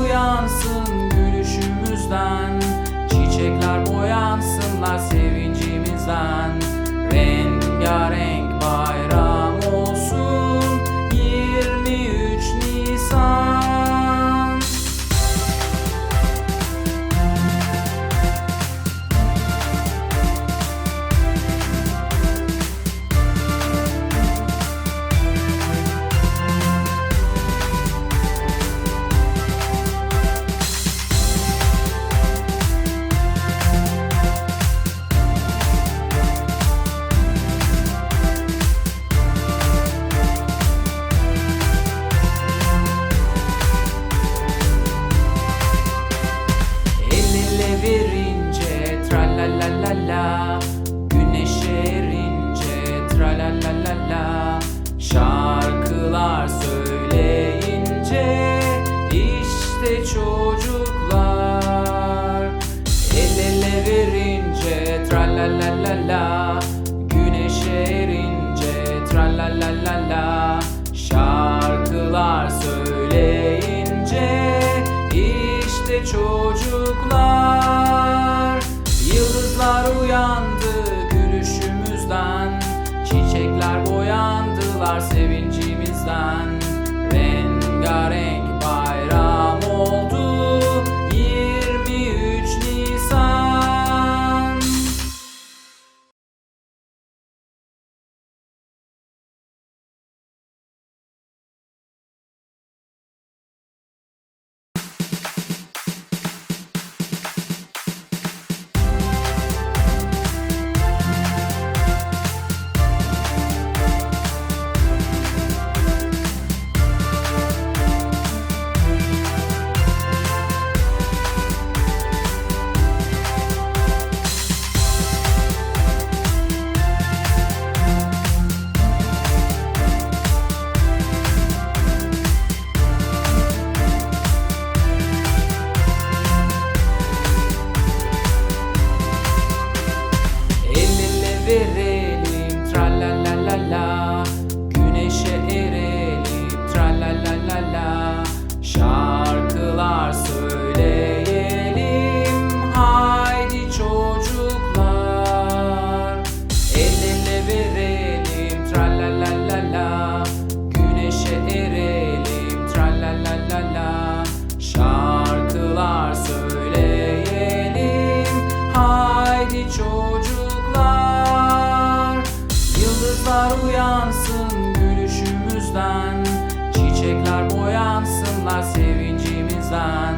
uyansın gülüşümüzden Verince tra la la la la Güneş erince tra la la la la Şarkılar söyleyince işte çocuklar. El ele verince tra la la la la Güneş erince tra la la la la Şarkılar söyleyince işte çocuklar sevincimizden Rengarenk verelim tra la la la la Yıldızlar uyansın gülüşümüzden. Çiçekler boyansınlar sevincimizden